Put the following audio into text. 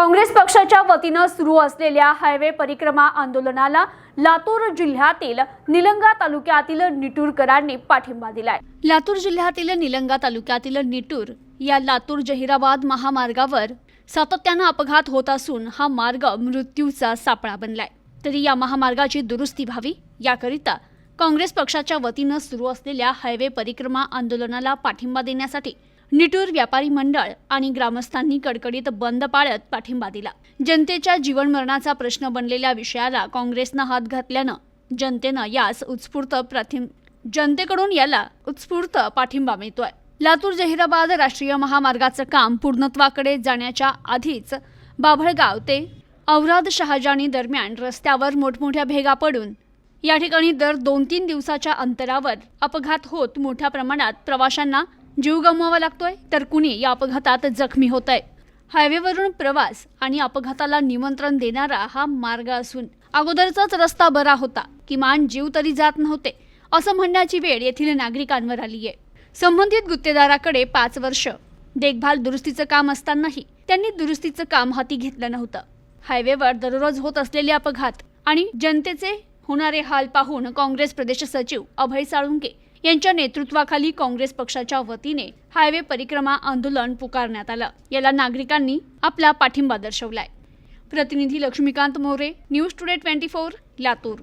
काँग्रेस पक्षाच्या वतीनं सुरू असलेल्या हायवे परिक्रमा आंदोलनाला लातूर जिल्ह्यातील निलंगा तालुक्यातील निटूरकरांनी पाठिंबा दिलाय. लातूर जिल्ह्यातील निलंगा तालुक्यातील निटूर या लातूर जहिराबाद महामार्गावर सातत्यानं अपघात होत असून हा मार्ग मृत्यूचा सापळा बनलाय. तरी या महामार्गाची दुरुस्ती व्हावी याकरिता काँग्रेस पक्षाच्या वतीनं सुरू असलेल्या हायवे परिक्रमा आंदोलनाला पाठिंबा देण्यासाठी निटूर व्यापारी मंडळ आणि ग्रामस्थांनी कडकडीत बंद पाळत पाठिंबा दिला. जनतेच्या जीवनमरणाचा प्रश्न बनलेल्या विषयाला काँग्रेसनं हात घातल्यानं जनतेनं यास उत्स्फूर्त प्रथिम जनतेकडून याला उत्स्फूर्त पाठिंबा मिळतोय. लातूर जहिराबाद राष्ट्रीय महामार्गाचं काम पूर्णत्वाकडे जाण्याच्या आधीच बाभळगाव ते औराद शहाजानी दरम्यान रस्त्यावर मोठमोठ्या भेगा पडून या ठिकाणी दर दोन तीन दिवसाच्या अंतरावर अपघात होत मोठ्या प्रमाणात प्रवाशांना जीव गमवावा लागतोय तर कुणी या अपघातात जखमी होत आहे हायवेवरून प्रवास आणि अपघाताला निमंत्रण देणारा हा मार्ग असून अगोदरचाच रस्ता बरा होता किमान जीव तरी जात नव्हते असं म्हणण्याची वेळ येथील नागरिकांवर आली आहे संबंधित गुत्तेदाराकडे पाच वर्ष. देखभाल दुरुस्तीचं काम असतानाही त्यांनी दुरुस्तीचं काम हाती घेतलं नव्हतं. हायवेवर दररोज होत असलेले अपघात आणि जनतेचे होणारे हाल पाहून काँग्रेस प्रदेश सचिव अभय साळुंके यांच्या नेतृत्वाखाली काँग्रेस पक्षाच्या वतीने हायवे परिक्रमा आंदोलन पुकारण्यात आलं. याला नागरिकांनी आपला पाठिंबा दर्शवलाय. प्रतिनिधी Laxmikant More news today twenty four Latur.